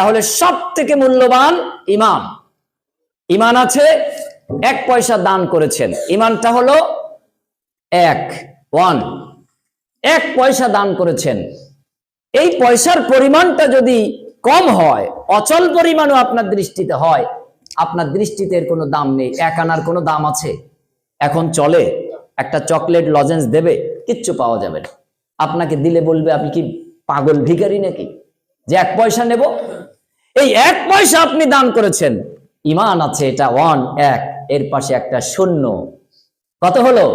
তাহলে সব থেকে মূল্যবান ইমান ইমান আছে, এক পয়সা দান করেছেন। ইমানটা হলো এক ওয়ান এক পয়সা দান করেছেন। এই পয়সার পরিমাণটা যদি কম হয়, অচল পরিমাণও আপনার দৃষ্টিতে হয়, আপনার দৃষ্টিতে এর কোনো দাম নেই, এক আনার কোনো দাম আছে। এখন চলে, একটা চকলেট লজেন্স দেবে, কিচ্ছু পাওয়া যাবে না। আপনাকে দিলে বলবে, আপনি কি পাগল ভিখারি নাকি? যে এক পয়সা নেব। এই এক পয়সা আপনি দান করেছেন। ইমান আছে এটা ওয়ান, এক, এর পাশে একটা শূন্য। কত হলো?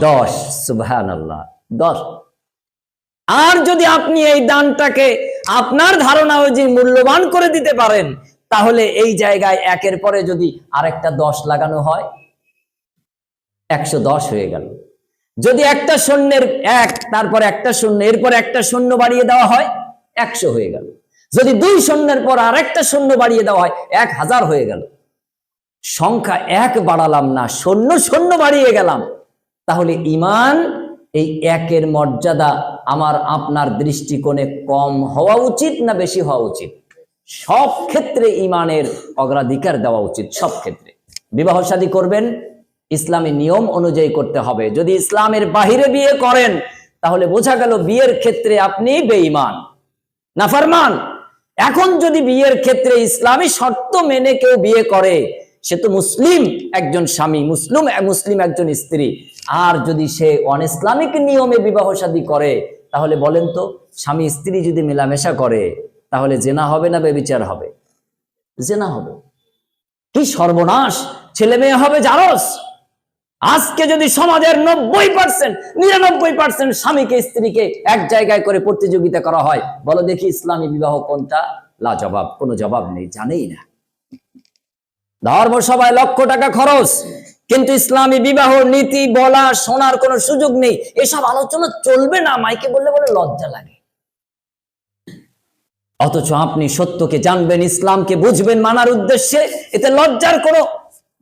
দশ। সুবহান আল্লাহ দশ। আর যদি আপনি এই দানটাকে আপনার ধারণা যে মূল্যবান করে দিতে পারেন, তাহলে এই জায়গায় একের পরে যদি আরেকটা দশ লাগানো হয়, একশো দশ হয়ে গেল। যদি একটা শূন্যের এক, তারপর একটা শূন্য, এরপর একটা শূন্য বাড়িয়ে দেওয়া হয় একশো হয়ে গেল। যদি দুই শূন্যের পর আরেকটা শূন্য বাড়িয়ে দেওয়া হয়, এক হাজার হয়ে গেল। সংখ্যা এক বাড়ালাম না শূন্য শূন্য বাড়িয়ে গেলাম। তাহলে ইমান, এই একের মর্যাদা আমার আপনার দৃষ্টিকোণে কম হওয়া উচিত না বেশি হওয়া উচিত? সব ক্ষেত্রে ইমানের অগ্রাধিকার দেওয়া উচিত, সব ক্ষেত্রে। বিবাহ শাদী করবেন, ইসলামী নিয়ম অনুযায়ী করতে হবে। যদি ইসলামের বাহিরে বিয়ে করেন, তাহলে বোঝা গেল বিয়ের ক্ষেত্রে আপনি বেঈমান। নাফরমান এখন যদি বিয়ের ক্ষেত্রে ইসলামী শর্ত মেনে কেউ বিয়ে করে, সে তো মুসলিম একজন স্বামী, মুসলিম মুসলিম একজন স্ত্রী। আর যদি সে অন ইসলামিক নিয়মে বিবাহ শাদী করে, তাহলে বলেন তো, স্বামী স্ত্রী যদি মেলামেশা করে, তাহলে জেনা হবে না বেবিচার হবে? জেনা হবে। কি সর্বনাশ! ছেলে মেয়ে হবে জারস! আজকে যদি সমাজের নব্বই পার্সেন্ট নিরানব্বই পার্সেন্ট স্বামীকে, স্ত্রীকে এক জায়গায় করে প্রতিযোগিতা করা হয়, বলো দেখি ইসলামী বিবাহ কোনটা? লা জবাব কোনো জবাব নেই, জানেই না। ধর্ম সবাই লক্ষ টাকা খরচ, কিন্তু ইসলামী বিবাহ নীতি বলা শোনার কোনো সুযোগ নেই। এসব আলোচনা চলবে না, মাইকে বললে বলে লজ্জা লাগে। অথচ আপনি সত্যকে জানবেন, ইসলামকে বুঝবেন মানার উদ্দেশ্যে, এতে লজ্জার কোনো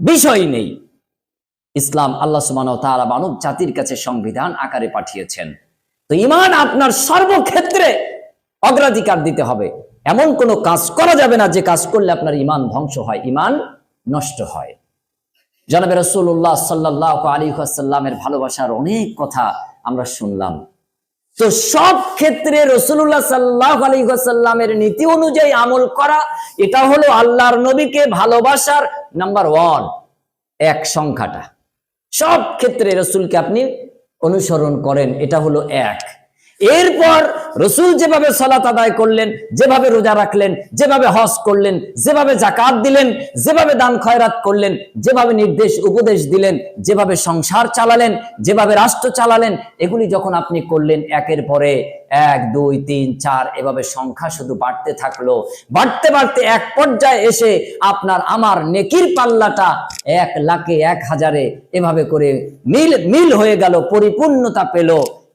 বিষয় নেই। ইসলাম আল্লাহ সুমান তারা মানব জাতির কাছে সংবিধান আকারে পাঠিয়েছেন। তো ইমান আপনার সর্বক্ষেত্রে অগ্রাধিকার দিতে হবে। এমন কোনো কাজ করা যাবে না যে কাজ করলে আপনার ইমান ধ্বংস হয়, ইমান নষ্ট হয়। জনাবে রসুল্লাহ সাল্লাহ আলী সাল্লামের ভালোবাসার অনেক কথা আমরা শুনলাম। তো সব ক্ষেত্রে রসুল্লাহ সাল্লাহ আলী সাল্লামের নীতি অনুযায়ী আমল করা, এটা হলো আল্লাহর নবীকে ভালোবাসার নাম্বার ওয়ান, এক সংখ্যাটা। সব ক্ষেত্রে রসুলকে আপনি অনুসরণ করেন এটা হলো এক। এরপর রসুল যেভাবে সলাত আদায় করলেন, যেভাবে রোজা রাখলেন, যেভাবে হজ করলেন, যেভাবে জাকাত দিলেন, যেভাবে দান খয়রাত করলেন, যেভাবে নির্দেশ উপদেশ দিলেন, যেভাবে সংসার চালালেন, যেভাবে রাষ্ট্র চালালেন, এগুলি যখন আপনি করলেন, একের পরে এক, দুই, তিন, চার, এভাবে সংখ্যা শুধু বাড়তে থাকল। বাড়তে বাড়তে এক পর্যায়ে এসে আপনার আমার নেকির পাল্লাটা এক লাখে এক হাজারে এভাবে করে মিল মিল হয়ে গেল, পরিপূর্ণতা পেল।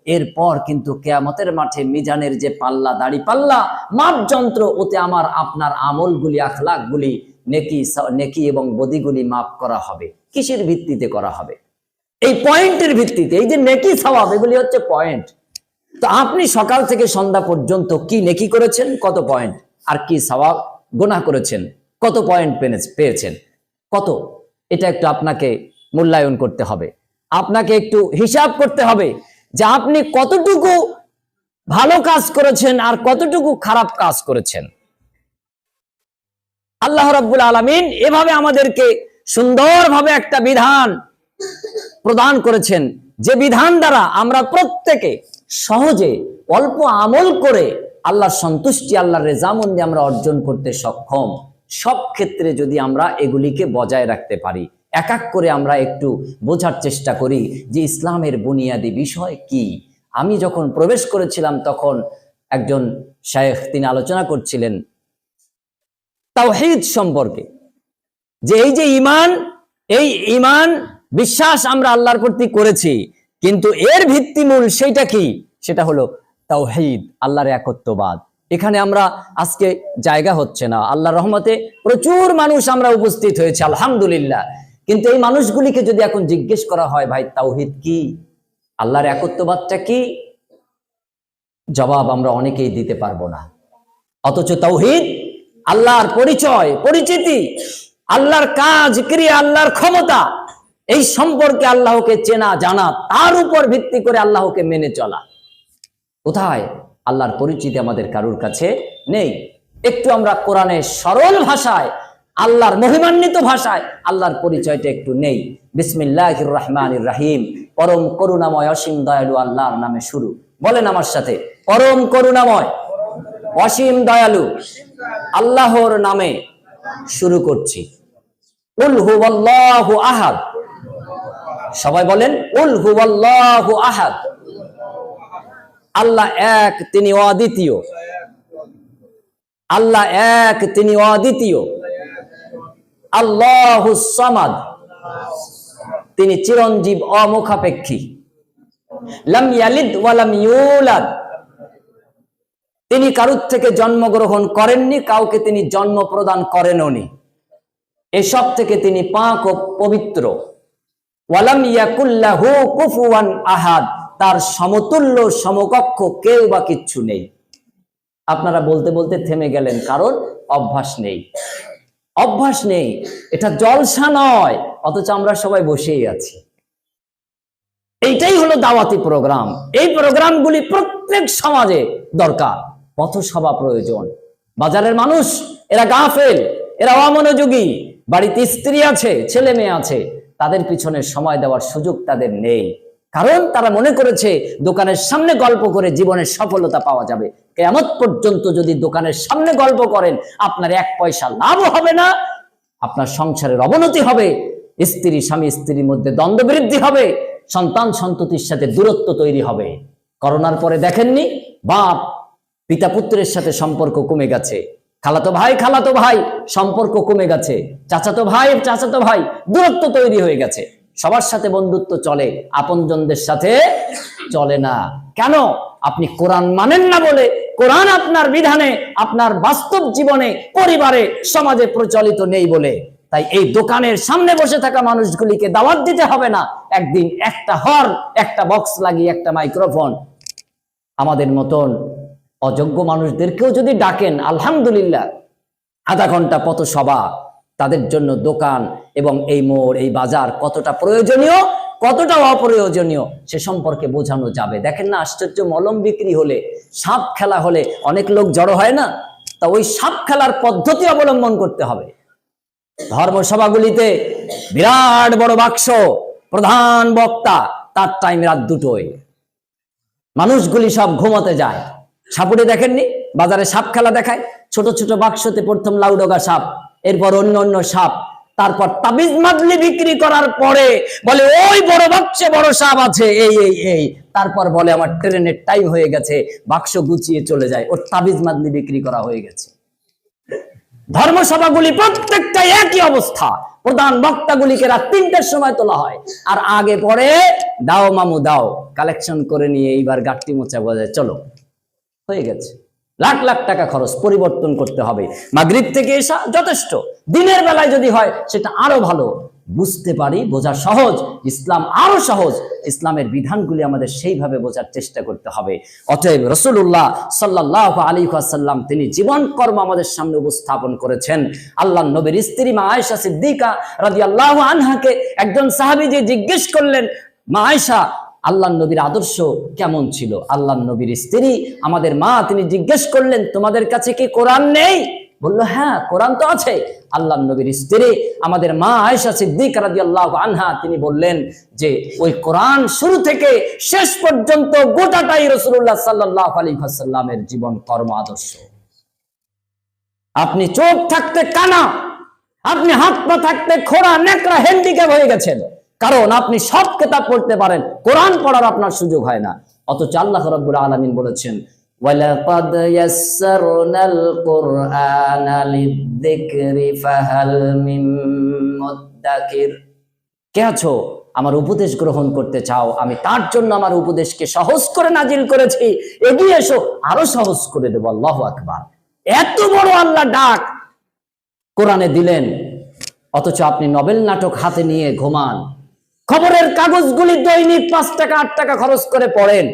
এরপর কিন্তু কেয়ামতের মাঠে মিজানের যে পাল্লা, দাড়ি পাল্লা মাপ যন্ত্র ওতে আমার আপনার আমলগুলি আখলাকগুলি নেকি নেকি এবং বদিগুলি মাপ করা হবে। কিসের ভিত্তিতে করা হবে? এই পয়েন্টের ভিত্তিতে, এই যে নেকি সওয়াব, এগুলি হচ্ছে পয়েন্ট। তো আপনি সকাল থেকে সন্ধ্যা পর্যন্ত কি নেকি করেছেন? কত পয়েন্ট? আর কি সওয়াব? গোনা করেছেন? কত পয়েন্ট পেয়েছেন? কত? এটা একটু আপনাকে মূল্যায়ন করতে হবে। আপনাকে একটু হিসাব করতে হবে। যে আপনি কতটুকু ভালো কাজ করেছেন আর কতটুকু খারাপ কাজ করেছেন। আল্লাহ রাব্বুল আলমিন এভাবে আমাদেরকে সুন্দরভাবে একটা বিধান প্রদান করেছেন। যে বিধান দ্বারা আমরা প্রত্যেকে সহজে অল্প আমল করে আল্লাহর সন্তুষ্টি, আল্লাহর রেজামন্দি আমরা অর্জন করতে সক্ষম। সব ক্ষেত্রে যদি আমরা এগুলিকে বজায় রাখতে পারি। এক এক করে আমরা একটু বোঝার চেষ্টা করি যে ইসলামের বুনিয়াদি বিষয় কি। আমি যখন প্রবেশ করেছিলাম তখন একজন শায়েখ তিনি আলোচনা করছিলেন তাওহিদ সম্পর্কে, যে এই যে ইমান এই ইমান বিশ্বাস আমরা আল্লাহর প্রতি করেছি, কিন্তু এর ভিত্তিমূল সেইটা কি? সেটা হলো তাওহিদ, আল্লাহর একত্ববাদ। এখানে আমরা আজকে জায়গা হচ্ছে না। আল্লাহর রহমতে প্রচুর মানুষ আমরা উপস্থিত হয়েছে, আলহামদুলিল্লাহ। কিন্তু এই মানুষগুলিকে যদি এখন জিজ্ঞেস করা হয়, ভাই, তাওহিদ কি? আল্লাহর একত্ববাদটা কি? জবাব আমরা অনেকেই দিতে পারব না। অথচ তাওহিদ আল্লাহর পরিচয়, পরিচিতি, আল্লাহর কাজ, ক্রিয়া, আল্লাহর ক্ষমতা, এই সম্পর্কে আল্লাহকে চেনা, জানা, তার উপর ভিত্তি করে আল্লাহকে মেনে চলা। কোথায়? আল্লাহর পরিচিতি আমাদের কারুর কাছে নেই। একটু আমরা কোরআনের সরল ভাষায় আল্লাহর মহিমান্বিত ভাষায় আল্লাহর পরিচয়টা একটু নেই। বিসমিল্লাহ রহমান রাহিম। পরম করুণাময় অসীম দয়ালু আল্লাহর নামে শুরু। বলেন আমার সাথে, পরম করুণাময়, অসীম দয়ালু আল্লাহর নামে শুরু করছি। উল হুয়াল্লাহু আহাদ। সবাই বলেন, উল হুয়াল্লাহু আহাদ। আল্লাহ এক, তিনি অদ্বিতীয়। আল্লাহ এক, তিনি অদ্বিতীয়। আল্লাহু তিনি চিরঞ্জীব অমুখাপেক্ষী। লাম ইয়ালিদ ওয়ালাম ইউলাদ। তিনি কারুর থেকে জন্মগ্রহণ করেননি, কাউকে তিনি জন্ম প্রদান করেননি এসব থেকে তিনি পাক ও পবিত্র। ওয়ালাম ইয়াকুল্লাহু কুফুয়ান আহাদ। তার সমতুল্য সমকক্ষ কেউ বা কিচ্ছু নেই। আপনারা বলতে বলতে থেমে গেলেন, কারণ অভ্যাস নেই। অভ্যাস নেই, এটা জলসা নয়, অথচ আমরা সবাই বসেই আছি। এইটাই হলো দাওয়াতি প্রোগ্রাম। এই প্রোগ্রামগুলি প্রত্যেক সমাজে দরকার, পথসভা প্রয়োজন। বাজারের মানুষ, এরা গাফেল, এরা অমনোযোগী, বাড়িতে স্ত্রী আছে, ছেলে মেয়ে আছে, তাদের পিছনে সময় দেওয়ার সুযোগ তাদের নেই। কারণ তারা মনে করেছে দোকানের সামনে গল্প করে জীবনের সফলতা পাওয়া যাবে। কেমত পর্যন্ত যদি দোকানের সামনে গল্প করেন, আপনার এক পয়সা লাভ হবে না, আপনার সংসারের অবনতি হবে, স্ত্রী, স্বামী, স্ত্রীর মধ্যে দ্বন্দ্ব বৃদ্ধি হবে, সন্তান, সন্ততির সাথে দূরত্ব তৈরি হবে। করোনার পরে দেখেননি, বাপ, পিতা পুত্রের সাথে সম্পর্ক কমে গেছে। খালাতো ভাই খালাতো ভাই, সম্পর্ক কমে গেছে। চাচাতো ভাই চাচাতো ভাই, দূরত্ব তৈরি হয়ে গেছে। সবার সাথে বন্ধুত্ব চলে, আপনজনদের সাথে চলে না। কেন? আপনি কোরআন মানেন না বলে, কোরআন আপনার বিধানে, আপনার বাস্তব জীবনে, পরিবারে, সমাজে প্রচলিত নেই বলে। তাই এই দোকানের সামনে বসে থাকা মানুষগুলিকে দাওয়াত দিতে হবে না। একদিন একটা হর, একটা বক্স লাগিয়ে একটা মাইক্রোফোন। আমাদের মতন অযোগ্য মানুষদেরকেও যদি ডাকেন, আলহামদুলিল্লাহ, আধা ঘণ্টা পথ সভা তাদের জন্য দোকান এবং এই মোড়, এই বাজার কতটা প্রয়োজনীয়, কতটা অপ্রয়োজনীয়, সে সম্পর্কে বোঝানো যাবে। দেখেন না, আশ্চর্য, মলম বিক্রি হলে, সাপ খেলা হলে অনেক লোক জড়ো হয় না? তা ওই সাপ খেলার পদ্ধতি অবলম্বন করতে হবে। ধর্মসভাগুলিতে বিরাট বড় বাক্স, প্রধান বক্তা, তার টাইম রাত দুটোয়। মানুষগুলি সব ঘুমাতে যায়। সাপুড়ে দেখেননি? বাজারে সাপ খেলা দেখায়। ছোট ছোট বাক্সতে প্রথম লাউডগা সাপ এরপর অন্য অন্য সাপ, তারপর তাবিজ মাদলি বিক্রি করার পরে বলে, ওই বড় বাক্সে বড় সাপ আছে, এই এই এই। তারপর বলে, আমার ট্রেনের টাইম হয়ে গেছে, বাক্স গুছিয়ে চলে যায়। ওর তাবিজ মাদলি বিক্রি করা হয়ে গেছে। ধর্মসভাগুলি প্রত্যেকটাই একই অবস্থা। প্রধান বক্তাগুলিকে রাত তিনটের সময় তোলা হয়। আর আগে পরে, দাও মামু, দাও। কালেকশন করে নিয়ে এইবার গাঠটি মোচা বোঝায়। চলো, হয়ে গেছে। লাখ লাখ টাকা খরচ পরিবর্তন করতে হবে। মাগরিব থেকে এসা যথেষ্ট। দিনের বেলায় যদি হয়, সেটা আরও ভালো। বুঝতে পারি, বোঝা সহজ। ইসলাম আরও সহজ। ইসলামের বিধানগুলি আমাদের সেইভাবে বোঝার চেষ্টা করতে হবে। অতএব রসুল্লাহ সাল্লাহ আলী সাল্লাম তিনি জীবন কর্ম আমাদের সামনে উপস্থাপন করেছেন। আল্লাহ নবীর স্ত্রী মা আয়েশা সিদ্দিকা রাজি আল্লাহ আনহাকে একজন সাহাবি যে জিজ্ঞেস করলেন, মা আয়েশা আল্লাহ নবীর আদর্শ কেমন ছিল? আল্লাহ নবীর স্ত্রী আমাদের মা, তিনি জিজ্ঞেস করলেন, তোমাদের কাছে কি কোরআন নেই? বলল হ্যাঁ কোরআন তো আছে। আল্লাহ নবীর স্ত্রী আমাদের মা আয়েশা সিদ্দিক রাজি আল্লাহ আনহা, তিনি বললেন যে, ওই কোরআন শুরু থেকে শেষ পর্যন্ত গোটাটাই রসুল্লাহ সাল্লাহ আলী সাল্লামের জীবন কর্ম আদর্শ। আপনি চোখ থাকতে কানা, আপনি হাত পা থাকতে খোড়া নেকড়া হ্যান্ডিক্যাপ হয়ে গেছেন। কারণ আপনি সব কেতাব পড়তে পারেন কোরআন পড়ার আপনার সুযোগ হয় না অথচ আল্লাহ রব্বুল আলমিন বলেছেন وَلَقَدْ يَسَّرْنَا الْقُرْآنَ لِلذِّكْرِ فَهَلْ مِن مُدَّكِرٍ কে আছো আমার উপদেশ গ্রহণ করতে চাও আমি তার জন্য আমার উপদেশকে সহজ করে নাজিল করেছি এগিয়ে এসো আরো সহজ করে দেবো আল্লাহ আকবার এত বড় আল্লাহ ডাক কোরআনে দিলেন অথচ আপনি নবেল নাটক হাতে নিয়ে ঘুমান খবরের কাগজগুলি দৈনিক পাঁচ টাকা, আট টাকা খরচ করে পড়েন।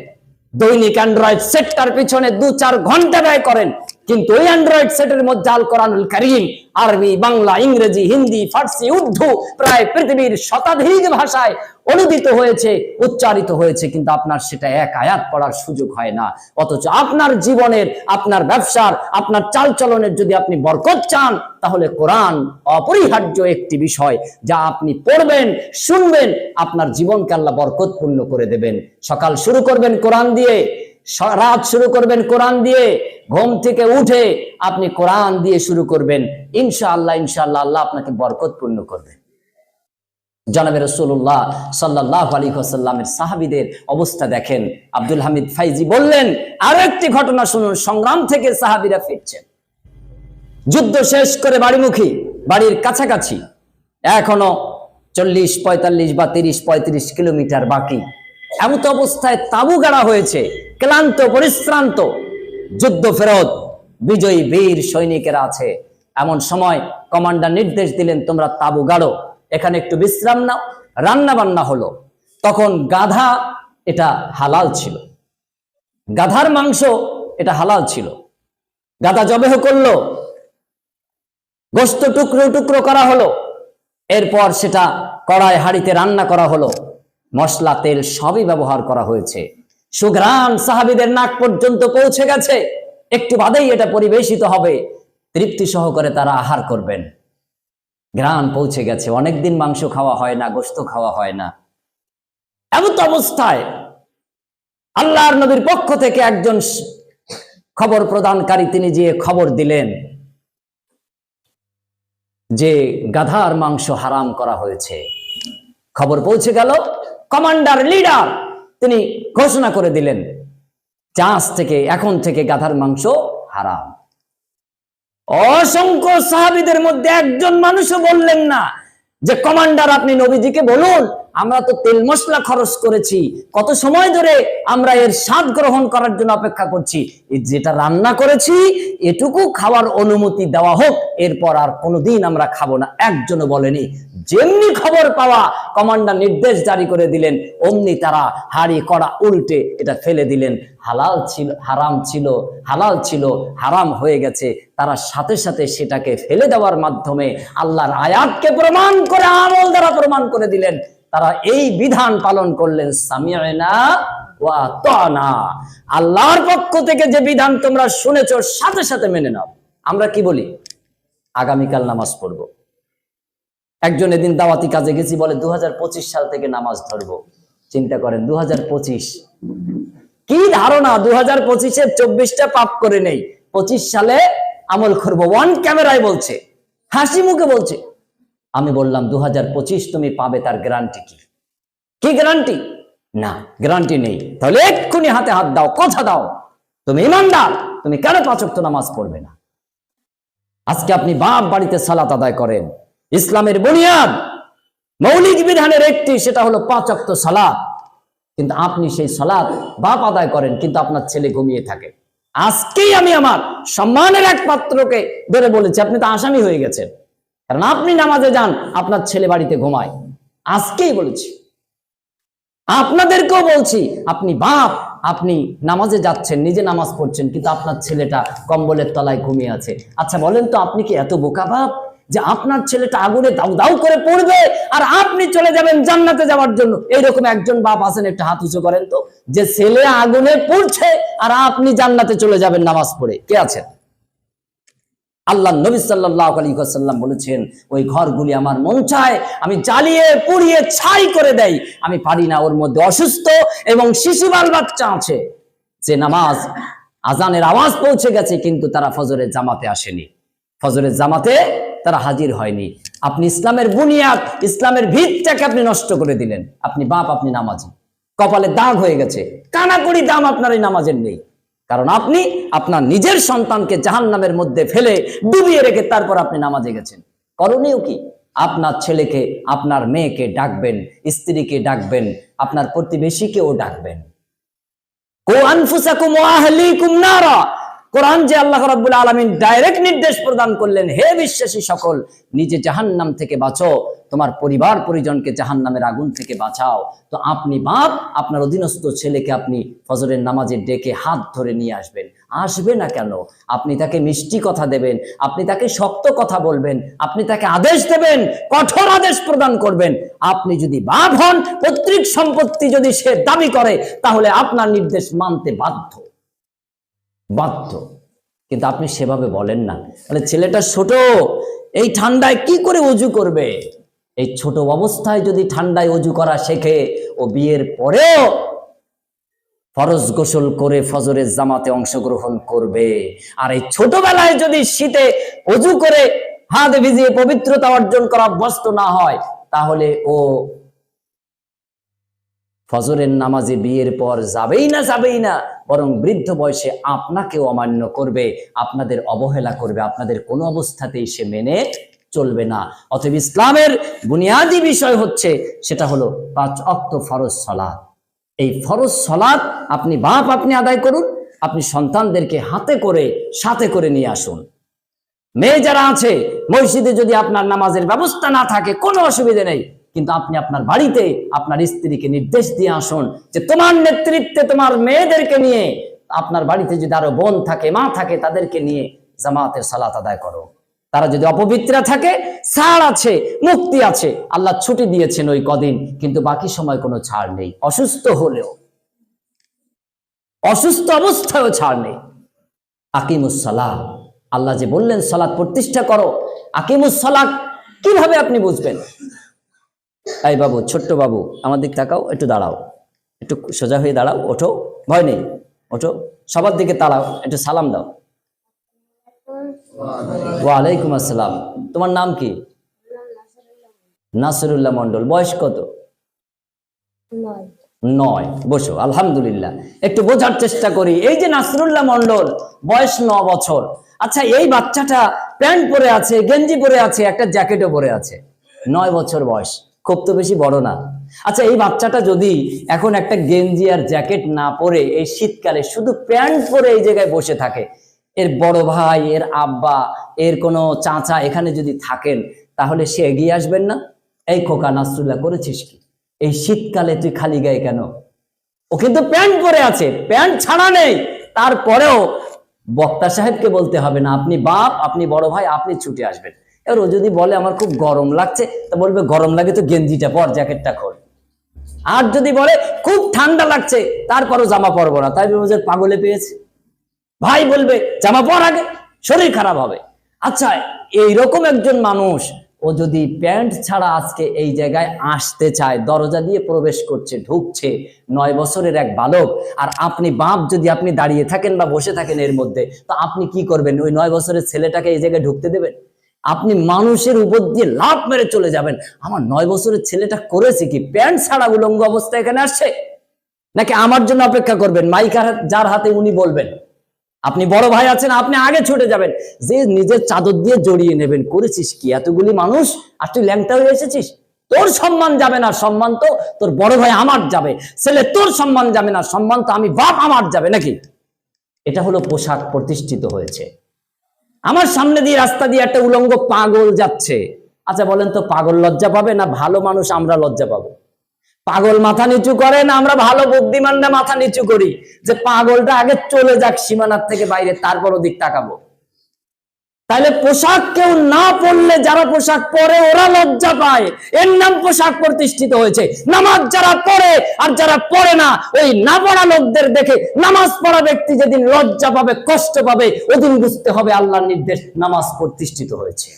দৈনিক অ্যান্ড্রয়েড সেটটার পিছনে দু চার ঘণ্টা ব্যয় করেন। কিন্তু ওই অ্যান্ড্রয়েড সেটের মধ্যে আল কোরআনুল করিম, আরবি, বাংলা, ইংরেজি, হিন্দি, ফার্সি, উর্দু প্রায় পৃথিবীর শতাধিক ভাষায় অনুদিত হয়েছে, উচ্চারিত হয়েছে, কিন্তু আপনার সেটা এক আয়াত পড়ার সুযোগ হয় না। অথচ আপনার জীবনের, আপনার ব্যবসার, আপনার চালচলনের যদি আপনি বরকত চান, তাহলে কোরআন অপরিহার্য একটি বিষয় যা আপনি পড়বেন, শুনবেন, আপনার জীবনকে আল্লাহ বরকতপূর্ণ করে দেবেন। সকাল শুরু করবেন কোরআন দিয়ে রাত শুরু করবেন কোরআন দিয়ে ঘুম থেকে উঠে আপনি কোরআন দিয়ে শুরু করবেন। ইনশাআল্লাহ ইনশাআল্লাহ আল্লাহ আপনাকে বরকতপূর্ণ করবে। জনাবে রসুল্লাহ সাল্লাহ আলী সাল্লামের সাহাবিদের অবস্থা দেখেন। আব্দুল হামিদ ফাইজি বললেন আরও একটি ঘটনা শুনুন, সংগ্রাম থেকে সাহাবিরা ফিরছেন। যুদ্ধ শেষ করে বাড়িমুখী, বাড়ির কাছাকাছি। এখনও চল্লিশ, পঁয়তাল্লিশ বা তিরিশ, পঁয়ত্রিশ কিলোমিটার বাকি। এমত অবস্থায় তাবু গাড়া হয়েছে, ক্লান্ত, পরিশ্রান্ত। যুদ্ধ ফেরত, বিজয়ী বীর সৈনিকেরা আছে। এমন সময় কমান্ডার নির্দেশ দিলেন, তোমরা তাবু গাড়ো, এখানে একটু বিশ্রাম নাও, রান্না বান্না হলো। তখন গাধা, এটা হালাল ছিল। গাধার মাংস, এটা হালাল ছিল। গাধা জবেহ করল, গোস্ত টুকরো টুকরো করা হলো। এরপর সেটা কড়াই হাড়িতে রান্না করা হলো। মশলা, তেল সবই ব্যবহার করা হয়েছে। সুঘ্রাণ সাহাবিদের নাক পর্যন্ত পৌঁছে গেছে। একটু বাদেই এটা পরিবেশিত হবে। তৃপ্তি সহকারে তারা আহার করবেন। গ্রাম পৌঁছে গেছে। অনেকদিন মাংস খাওয়া হয় না, গোস্ত খাওয়া হয় না। এমন অবস্থায় আল্লাহর নবীর পক্ষ থেকে একজন খবর প্রদানকারী তিনি গিয়ে খবর দিলেন যে গাধার মাংস হারাম করা হয়েছে। খবর পৌঁছে গেল। কমান্ডার, লিডার তিনি ঘোষণা করে দিলেন চাষ থেকে, এখন থেকে গাধার মাংস হারাম। অসংখ্য সাহাবিদের মধ্যে একজন মানুষও বললেন না যে, কমান্ডার, আপনি নবীজিকে বলুন আমরা তো তেল মশলা খরচ করেছি। কত সময় ধরে আমরা এর স্বাদ গ্রহণ করার জন্য অপেক্ষা করছি। যেটা রান্না করেছি, এটুকু খাওয়ার অনুমতি দেওয়া হোক, এরপর আর কোনোদিন আমরা খাব না। একজনও বলেনি। যেমনি খবর পাওয়া, কমান্ডার নির্দেশ জারি করে দিলেন, অমনি তারা হাড়ি, কড়া উল্টে এটা ফেলে দিলেন। হালাল ছিল, হারাম ছিল, হালাল ছিল, হারাম হয়ে গেছে। তারা সাথে সাথে সেটাকে ফেলে দেওয়ার মাধ্যমে আল্লাহর আয়াতকে প্রমাণ করে আমল দ্বারা প্রমাণ করে দিলেন। তারা এই বিধান পালন করলেন তানা। আল্লাহর পক্ষ থেকে যে বিধান তোমরা শুনেছো, সাথে সাথে মেনে নাও। আমরা কি বলি? আগামীকাল নামাজ পড়ব। একজন এদিন দাওয়াতি কাজে গেছি, বলে দু হাজার পঁচিশ সাল থেকে নামাজ ধরবো। চিন্তা করেন দু হাজার পঁচিশ। কি ধারণা? দু হাজার পঁচিশে চব্বিশটা পাপ করে নেই। পঁচিশ সালে আমল করব। ওয়ান ক্যামেরায় বলছে, হাসি মুখে বলছে। আমি বললাম দু হাজার পঁচিশ তুমি পাবে, তার গ্যারান্টি কি? কি গ্যারান্টি না গ্যারান্টি নেই। তাহলে এক্ষুনি হাতে হাত দাও, কথা দাও। তুমি ইমানদার, তুমি কেন পাচক নামাজ পড়বে না? আজকে আপনি বাপ বাড়িতে সালাত আদায় করেন। ইসলামের বুনিয়াদ, মৌলিক বিধানের একটি, সেটা হলো পাঁচ অক্ত সালাত। কিন্তু আপনি সেই সালাত বাপ আদায় করেন, কিন্তু আপনার ছেলে ঘুমিয়ে থাকে। আজকেই আমি আমার সম্মানের এক পাত্রকে ধরে বলেছি, আপনি তো আসামি হয়ে গেছেন। কারণ আপনি নামাজে যান, আপনার ছেলে বাড়িতে ঘুমায়। আজকেই বলেছি। আপনাদেরকেও বলছি, আপনি বাপ, আপনি নামাজে যাচ্ছেন, নিজে নামাজ পড়ছেন, কিন্তু আপনার ছেলেটা কম্বলের তলায় ঘুমিয়ে আছে। আচ্ছা বলেন তো, আপনি কি এত বোকা বাপ যে আপনার ছেলেটা আগুনে দাউ দাউ করে পড়বে আর আপনি চলে যাবেন জান্নাতে যাওয়ার জন্য? এইরকম একজন বাপ আছেন, একটা হাত উঁচু করেন তো, যে ছেলে আগুনে পড়ছে আর আপনি জান্নাতে চলে যাবেন নামাজ পড়ে। কে আছেন? আল্লাহ নবী সাল্লাহ আলী সাল্লাম বলেছেন, ওই ঘরগুলি আমার মন চায়, আমি জ্বালিয়ে পুড়িয়ে ছাই করে দেই। আমি পারি না, ওর মধ্যে অসুস্থ এবং শিশুবাল বাচ্চা আছে। যে নামাজ, আজানের আওয়াজ পৌঁছে গেছে, কিন্তু তারা ফজরের জামাতে আসেনি। ফজরের জামাতে তারা হাজির হয়নি। আপনি ইসলামের বুনিয়াদ, ইসলামের ভিতটাকে আপনি নষ্ট করে দিলেন। আপনি বাপ, আপনি নামাজি। কপালে দাগ হয়ে গেছে। কানাকড়ি দাম আপনার এই নামাজের নেই। কারণ আপনি আপনার নিজের সন্তানকে জাহান নামের মধ্যে ফেলে ডুবিয়ে রেখে তারপর আপনি নামাজে গেছেন। করণীয় কি? আপনার ছেলেকে, আপনার মেয়েকে ডাকবেন, স্ত্রীকে ডাকবেন, আপনার প্রতিবেশীকেও ডাকবেন। কোরআন যে আল্লাহ রাব্বুল আলামিন ডাইরেক্ট নির্দেশ প্রদান করলেন, হে বিশ্বাসী সকল, নিজে জাহান্নাম থেকে বাঁচো। তোমার পরিবার পরিজনকে জাহান্নামের আগুন থেকে বাঁচাও। তো আপনি বাপ, আপনার অধীনস্থ ছেলেকে আপনি ফজরের নামাজে ডেকে হাত ধরে নিয়ে আসবেন। আসবে না কেন? আপনি তাকে মিষ্টি কথা দেবেন, আপনি তাকে শক্ত কথা বলবেন, আপনি তাকে আদেশ দেবেন, কঠোর আদেশ প্রদান করবেন। আপনি যদি বাপ হন, পৈতৃক সম্পত্তি যদি সে দাবি করে, তাহলে আপনার নির্দেশ মানতে বাধ্য। বাধ্য। কিন্তু আপনি সেভাবে বলেন না। তাহলে ছেলেটা ছোট, এই ঠান্ডায় কি করে উজু করবে? এই ছোট অবস্থায় যদি ঠান্ডায় অজু করা শেখে ও বিয়ের পরেও ফরজ গোসল করে ফজরের জামাতে অংশগ্রহণ করবে। আর এই ছোটবেলায় যদি শীতে অজু করে হাত ভিজিয়ে পবিত্রতা অর্জন করা অভ্যস্ত না হয়, তাহলে ও ফজরের নামাজে বিয়ের পর যাবেই না যাবেই না, বরং বৃদ্ধ বয়সে আপনাকেও অমান্য করবে, আপনাদের অবহেলা করবে, আপনাদের কোনো অবস্থাতেই সে মেনে চলবে না। অতএব ইসলামের বুনিয়াদি বিষয় হচ্ছে, সেটা হলো পাঁচ অক্ত ফরজ সলাৎ এই ফরজ সলাৎ আপনি বাপ আপনি আদায় করুন, আপনি সন্তানদেরকে হাতে করে, সাথে করে নিয়ে আসুন। মেয়ে যারা আছে, মসজিদে যদি আপনার নামাজের ব্যবস্থা না থাকে, কোনো অসুবিধে নেই, কিন্তু আপনি আপনার বাড়িতে আপনার স্ত্রীকে নির্দেশ দিয়ে আসুন যে তোমার নেতৃত্বে তোমার মেয়েদেরকে নিয়ে, আপনার বাড়িতে যদি আরও বোন থাকে, মা থাকে, তাদেরকে নিয়ে জামাতের সালাত আদায় করো। তারা যদি অপবিত্রা থাকে, ছাড় আছে, মুক্তি আছে। আল্লাহ ছুটি দিয়েছেন ওই কদিন, কিন্তু বাকি সময় কোনো ছাড় নেই। অসুস্থ হলেও, অসুস্থ অবস্থায়ও ছাড় নেই। আকিমুসালাহ আল্লাহ যে বললেন সালাদ প্রতিষ্ঠা করো। আকিমুসালাহ কীভাবে আপনি বুঝবেন? এই বাবু, ছোট্ট বাবু, আমার দিক তাকাও, একটু দাঁড়াও। একটু সোজা হয়ে দাঁড়াও, ওঠো। ভয় নেই, ওঠো। সবার দিকে তাড়াও একটু সালাম দাও। ওয়ালাইকুম আসসালাম। তোমার নাম কি? নাসরুল্লাহ মন্ডল বয়স কত? নয়। বসো, আলহামদুলিল্লাহ। একটু বোঝার চেষ্টা করি। এই যে নাসরুল্লাহ মন্ডল বয়স ন বছর। আচ্ছা এই বাচ্চাটা প্যান্ট পরে আছে, গেঞ্জি পরে আছে, একটা জ্যাকেটও পরে আছে। নয় বছর বয়স। খুব তো বেশি বড় না। আচ্ছা এই বাচ্চাটা যদি এখন একটা গেঞ্জি আর জ্যাকেট না পরে এই শীতকালে শুধু প্যান্ট পরে এই জায়গায় বসে থাকে এর বড় ভাই, এর আব্বা, এর কোনো চাচা এখানে যদি থাকেন, তাহলে সে এগিয়ে আসবেন না? এই খোকা নাসরুল্লাহ, করেছিস কি? এই শীতকালে তুই খালি গায়ে কেন? ও কিন্তু প্যান্ট পরে আছে, প্যান্ট ছাড়া নেই। তারপরেও বক্তা সাহেবকে বলতে হবে না, আপনি বাপ, আপনি বড় ভাই, আপনি ছুটে আসবেন। এবার ও যদি বলে আমার খুব গরম লাগছে, তা বলবে, গরম লাগে তো গেঞ্জিটা পর, জ্যাকেটটা খোল। আর যদি বলে, খুব ঠান্ডা লাগছে, তারপরও জামা পরবো না। তাই যে পাগলে পেয়েছে। ভাই বলবে, জামা পর আগে, শরীর খারাপ হবে। আচ্ছা এইরকম একজন মানুষ, ও যদি প্যান্ট ছাড়া আজকে এই জায়গায় আসতে চায়, দরজা দিয়ে প্রবেশ করছে, ঢুকছে, নয় বছরের এক বালক, আর আপনি বাপ যদি আপনি দাঁড়িয়ে থাকেন বা বসে থাকেন এর মধ্যে, তো আপনি কি করবেন? ওই নয় বছরের ছেলেটাকে এই জায়গায় ঢুকতে দেবেন? আপনি মানুষের উপর দিয়ে লাভ মেরে চলে যাবেন। আমার নয় বছরের ছেলেটা করেছে কি? প্যান্ট ছাড়া উলঙ্গ অবস্থা এখানে আসছে? নাকি আমার জন্য অপেক্ষা করবেন? মাইকার যার হাতে উনি বলবেন আপনি বড় ভাই আছেন, আপনি আগে ছুটে যাবেন। যে নিজের চাদর দিয়ে জড়িয়ে নেবেন, করেছিস কি? এতগুলি মানুষ, আর তুই ল্যাংটা হয়ে এসেছিস? তোর সম্মান যাবে না, সম্মান তো তোর বড় ভাই আমার যাবে। ছেলে, তোর সম্মান যাবে না, সম্মান তো আমি বাপ আমার যাবে, নাকি? এটা হলো পোশাক প্রতিষ্ঠিত হয়েছে। আমার সামনে দিয়ে রাস্তা দিয়ে একটা উলঙ্গ পাগল যাচ্ছে। আচ্ছা বলেন তো পাগল লজ্জা পাবে না ভালো মানুষ আমরা লজ্জা পাবো? পাগল মাথা নিচু করে না আমরা ভালো বুদ্ধিমানরা মাথা নিচু করি। যে পাগলটা আগে চলে যাক সীমানার থেকে বাইরে, তারপর ওদিক তাকাবো। তাহলে পোশাক কেউ না পরলে, যারা পোশাক পরে ওরা লজ্জা পায়। এর নাম পোশাক প্রতিষ্ঠিত হয়েছে। নামাজ যারা পড়ে আর যারা পড়ে না, ওই না পড়া লোকদের দেখে নামাজ পড়া ব্যক্তি যেদিন লজ্জা পাবে, কষ্ট পাবে, ওদিন বুঝতে হবে আল্লাহর নির্দেশ নামাজ প্রতিষ্ঠিত হয়েছে।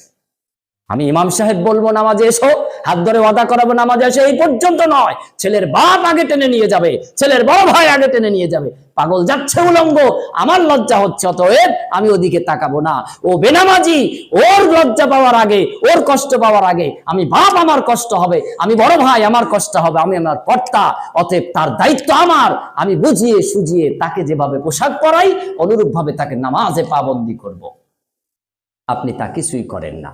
আমি ইমাম সাহেব বলব, নামাজে এসো, হাত ধরে ওয়াদা করাবো, নামাজে এসো, এই পর্যন্ত নয়। ছেলের বাপ আগে টেনে নিয়ে যাবে, ছেলের বড় ভাই আগে টেনে নিয়ে যাবে। পাগল যাচ্ছে উলঙ্গ, আমার লজ্জা হচ্ছে, অতএব আমি ওদিকে তাকাবো না। ও বেনামাজি, ওর লজ্জা পাওয়ার আগে, ওর কষ্ট পাওয়ার আগে, আমি বাপ আমার কষ্ট হবে, আমি বড় ভাই আমার কষ্ট হবে, আমি আমার কর্তা, অতএব তার দায়িত্ব আমার। আমি বুঝিয়ে সুজিয়ে তাকে যেভাবে পোশাক পরাই, অনুরূপভাবে তাকে নামাজে পাবন্দি করব। আপনি তা কিছুই করেন না।